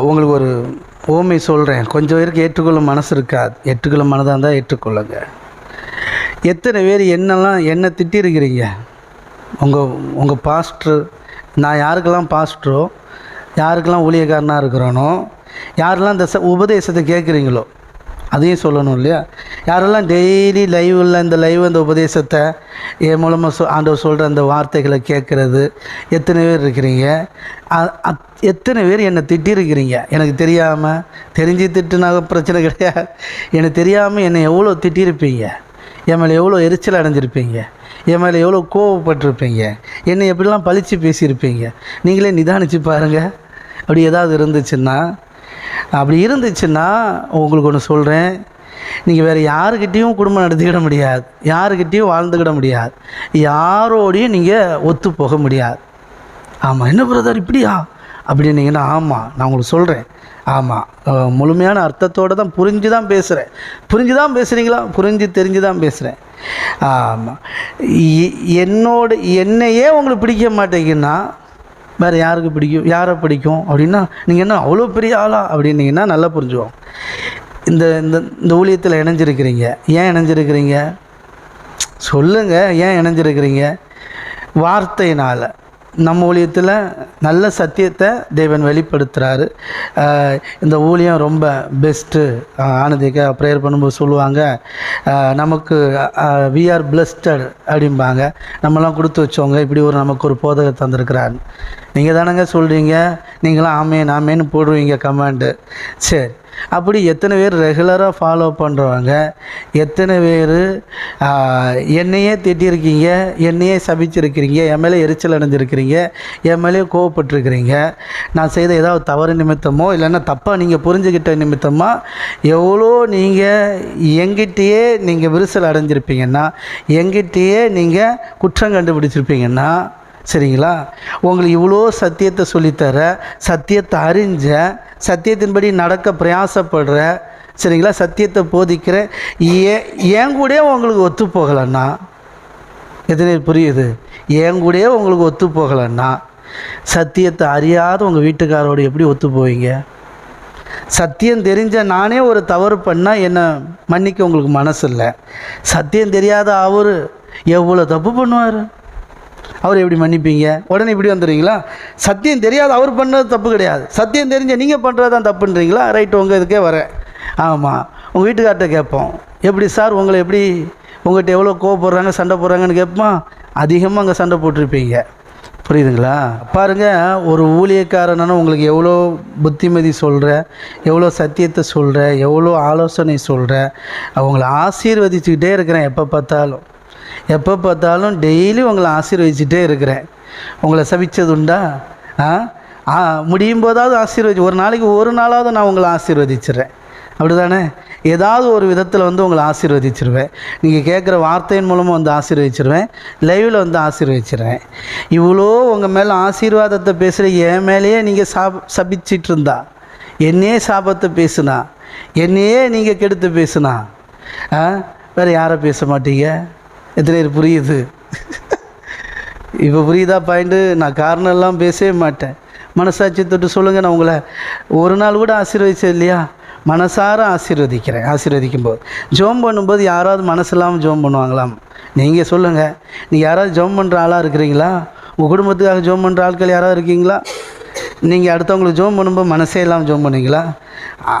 உங்களுக்கு ஒரு ஓமை சொல்கிறேன் கொஞ்சம் பேருக்கு ஏற்றுக்கொள்ளும் மனசு இருக்காது. ஏற்றுக்கொள்ளும் மனதாக இருந்தால் ஏற்றுக்கொள்ளுங்க. எத்தனை பேர் என்னெல்லாம் என்ன திட்டிருக்கிறீங்க? உங்கள் உங்கள் பாஸ்ட்ரு நான் யாருக்கெல்லாம் பாஸ்டரோ யாருக்கெல்லாம் ஊழியக்காரனாக இருக்கிறானோ? யாரெல்லாம் இந்த ச- உபதேசத்தை கேட்குறீங்களோ? அதையும் சொல்லணும் இல்லையா? யாரெல்லாம் டெய்லி லைவில் இந்த லைவ் இந்த உபதேசத்தை என் மூலமாக சொ ஆண்டவர் சொல்கிற அந்த வார்த்தைகளை கேட்குறது? எத்தனை பேர் இருக்கிறீங்க? அத்- எத்தனை பேர் என்னை திட்டிருக்கிறீங்க? எனக்கு தெரியாமல் தெரிஞ்சு திட்டுனாக பிரச்சனை கிடையாது. எனக்கு தெரியாமல் என்னை எவ்வளோ திட்டியிருப்பீங்க என் மேலே எவ்வளோ எரிச்சல் அடைஞ்சிருப்பீங்க? என் மேலே எவ்வளோ கோவப்பட்டிருப்பீங்க? என்னை எப்படிலாம் பழித்து பேசியிருப்பீங்க? நீங்களே நிதானிச்சு பாருங்கள் அப்படி ஏதாவது இருந்துச்சுன்னா அப்படி இருந்துச்சுன்னா உங்களுக்கு ஒன்று சொல்கிறேன் நீங்கள் வேறு யாருக்கிட்டேயும் குடும்பம் நடத்திக்கிட முடியாது. யாருக்கிட்டேயும் வாழ்ந்துக்கிட முடியாது. யாரோடையும் நீங்கள் ஒத்து போக முடியாது. ஆமாம் என்ன பிரதர் இப்படியா? அப்படின்னீங்கன்னா ஆமாம் நான் உங்களுக்கு சொல்கிறேன் ஆமாம் முழுமையான அர்த்தத்தோடு தான் புரிஞ்சு தான் பேசுகிறேன் புரிஞ்சு தான் பேசுகிறீங்களா புரிஞ்சு தெரிஞ்சு தான் பேசுகிறேன் ஆமாம் என்னோட என்னையே உங்களுக்கு பிடிக்க மாட்டேங்கன்னா வேறு யாருக்கு பிடிக்கும்? யாரை பிடிக்கும்? அப்படின்னா நீங்கள் என்ன அவ்வளோ பெரிய ஆளா? அப்படின்னீங்கன்னா நல்லா புரிஞ்சுவோம் இந்த இந்த இந்த ஊழியத்தில் இணைஞ்சிருக்கிறீங்க. ஏன் இணைஞ்சிருக்கிறீங்க? சொல்லுங்கள் ஏன் இணைஞ்சிருக்கிறீங்க? வார்த்தையினால். நம்ம ஊழியத்தில் நல்ல சத்தியத்தை தேவன் வெளிப்படுத்துகிறாரு இந்த ஊழியம் ரொம்ப பெஸ்ட்டு ஆனந்திக்க ப்ரேயர் பண்ணும்போது சொல்லுவாங்க நமக்கு வி ஆர் பிளஸ்டட் அப்படிம்பாங்க. நம்மலாம் கொடுத்து வச்சவங்க இப்படி ஒரு நமக்கு ஒரு போதகம் தந்திருக்கிறார். நீங்கள் தானங்க சொல்கிறீங்க நீங்களாம் ஆமேன் ஆமேன்னு போடுவீங்க கமாண்டு சரி. அப்படி எத்தனை பேர் ரெகுலராக ஃபாலோ பண்ணுறவங்க எத்தனை பேர் என்னையே திட்டியிருக்கீங்க என்னையே சபிச்சிருக்கிறீங்க என் மேலே எரிச்சல் அடைஞ்சிருக்கிறீங்க என் மேலே கோவப்பட்டிருக்கிறீங்க. நான் செய்த ஏதாவது தவறு நிமித்தமோ இல்லைன்னா தப்பாக நீங்கள் புரிஞ்சுக்கிட்ட நிமித்தமாக எவ்வளோ நீங்கள் எங்கிட்டயே நீங்கள் விரிசல் அடைஞ்சிருப்பீங்கன்னா எங்கிட்டயே நீங்கள் குற்றம் கண்டுபிடிச்சிருப்பீங்கன்னா சரிங்களா? உங்களுக்கு இவ்வளோ சத்தியத்தை சொல்லித்தர சத்தியத்தை அறிஞ்ச சத்தியத்தின்படி நடக்க பிரயாசப்படுற சரிங்களா? சத்தியத்தை போதிக்கிற ஏ என் கூட உங்களுக்கு ஒத்து போகலைன்னா எத்தனை புரியுது? என் கூட உங்களுக்கு ஒத்து போகலைன்னா சத்தியத்தை அறியாத உங்கள் வீட்டுக்காரோடு எப்படி ஒத்து போவீங்க? சத்தியம் தெரிஞ்ச நானே ஒரு தவறு பண்ணால் என்னை மன்னிக்க உங்களுக்கு மனசு இல்லை சத்தியம் தெரியாத அவர் எவ்வளோ தப்பு பண்ணுவார்? அவர் எப்படி மன்னிப்பீங்க? உடனே இப்படி வந்துடுறீங்களா? சத்தியம் தெரியாது அவர் பண்ணது தப்பு கிடையாது. சத்தியம் தெரிஞ்ச நீங்கள் பண்ணுறது தான் தப்புன்றீங்களா? ரைட் உங்கள் இதுக்கே வரேன். ஆமாம் உங்கள் வீட்டுக்கார்ட்ட கேட்போம். எப்படி சார் உங்களை எப்படி உங்கள்கிட்ட எவ்வளோ கோவப்படுறாங்க சண்டை போடுறாங்கன்னு கேட்போமா? அதிகமாக அங்கே சண்டை போட்டிருப்பீங்க. புரியுதுங்களா? பாருங்கள் ஒரு ஊழியக்காரனான உங்களுக்கு எவ்வளோ புத்திமதி சொல்கிற எவ்வளோ சத்தியத்தை சொல்கிற எவ்வளோ ஆலோசனை சொல்கிற அவங்கள ஆசீர்வதிச்சுக்கிட்டே இருக்கிறேன் எப்போ பார்த்தாலும். எப்போ பார்த்தாலும் டெய்லி உங்களை ஆசீர்வதிச்சுட்டே இருக்கிறேன். உங்களை சபிச்சது உண்டா ஆ? ஆ முடியும் போதாவது ஆசீர்வதி ஒரு நாளைக்கு ஒரு நாளாவது நான் உங்களை ஆசீர்வதிச்சிடுறேன். அப்படி தானே ஏதாவது ஒரு விதத்தில் வந்து உங்களை ஆசீர்வதிச்சிருவேன். நீங்கள் கேட்குற வார்த்தையின் மூலமாக வந்து ஆசீர்வதிச்சிருவேன். லைவில் வந்து ஆசீர்வதிச்சிருவேன். இவ்வளோ உங்கள் மேலே ஆசீர்வாதத்தை பேசுகிற என் மேலேயே நீங்கள் சாப் சபிச்சிட்டு இருந்தா என்னையே சாபத்தை பேசுனா என்னையே நீங்கள் கெடுத்து பேசுனா ஆ? வேறு யாரை பேச மாட்டீங்க? எத்தனை பேர் புரியுது. இப்போ புரியுதா பாயிண்ட்டு நான் காரணம் எல்லாம் பேசவே மாட்டேன். மனசாட்சி தொட்டு சொல்லுங்கள் நான் உங்களை ஒரு நாள் கூட ஆசீர்வதிச்சது இல்லையா? மனசார ஆசீர்வதிக்கிறேன் ஆசீர்வதிக்கும் போது ஜோம் பண்ணும்போது யாராவது மனசு இல்லாமல் ஜோம் பண்ணுவாங்களாம்? நீங்கள் சொல்லுங்கள் நீங்கள் யாராவது ஜோம் பண்ணுற ஆளாக இருக்கிறீங்களா? உங்கள் குடும்பத்துக்காக ஜோம் பண்ணுற ஆட்கள் யாராவது இருக்கீங்களா? நீங்கள் அடுத்தவங்களுக்கு ஜோம் பண்ணும்போது மனசே இல்லாமல் ஜோம் பண்ணுவீங்களா?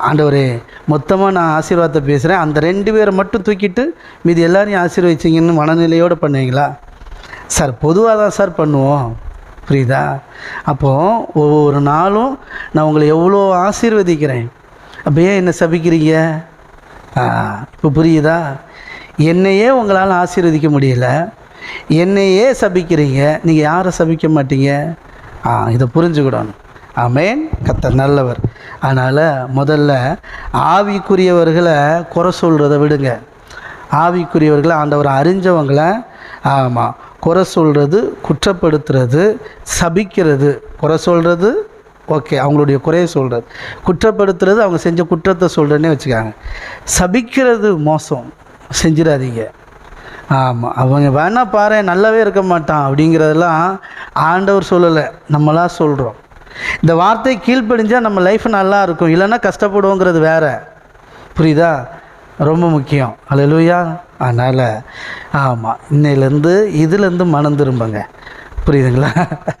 ஆண்டவரே மொத்தமாக நான் ஆசீர்வாதத்தை பேசுகிறேன் அந்த ரெண்டு பேரை மட்டும் தூக்கிட்டு மீதி எல்லாரையும் ஆசீர்வதிச்சிங்கன்னு மனநிலையோடு பண்ணுவீங்களா? சார் பொதுவாக தான் சார் பண்ணுவோம். புரியுதா? அப்போது ஒவ்வொரு நாளும் நான் உங்களை எவ்வளோ ஆசீர்வதிக்கிறேன். அப்போ ஏன் என்ன சபிக்கிறீங்க? இப்போ புரியுதா? என்னையே உங்களால் ஆசீர்வதிக்க முடியல. என்னையே சபிக்கிறீங்க. நீங்கள் யாரை சபிக்க மாட்டீங்க? ஆ இதை புரிஞ்சுக்கிடணும். ஆமேன். கத்தர் நல்லவர். அதனால் முதல்ல ஆவிக்குரியவர்களை குறை சொல்கிறத விடுங்க. ஆவிக்குரியவர்களை ஆண்டவர் அறிஞ்சவங்களை ஆமாம் குறை சொல்கிறது குற்றப்படுத்துறது சபிக்கிறது. குறை சொல்கிறது ஓகே அவங்களுடைய குறையை சொல்கிறது குற்றப்படுத்துறது அவங்க செஞ்ச குற்றத்தை சொல்கிறேன்னே வச்சுக்காங்க. சபிக்கிறது மோசம். செஞ்சிடாதீங்க. ஆமாம் அவங்க வேணா பாரு நல்லாவே இருக்க மாட்டான் அப்படிங்கிறதெல்லாம் ஆண்டவர் சொல்லலை. நம்மளாக சொல்கிறோம் இந்த வார்த்தை கீழ்ப்படிஞ்சால் நம்ம லைஃப் நல்லா இருக்கும். இல்லைன்னா கஷ்டப்படுவோங்கிறது வேறு. புரியுதா? ரொம்ப முக்கியம். அல்லேலூயா அதனால் ஆமாம் இன்னையிலேருந்து இதுலேருந்து மனம் திரும்புங்க. புரியுதுங்களா?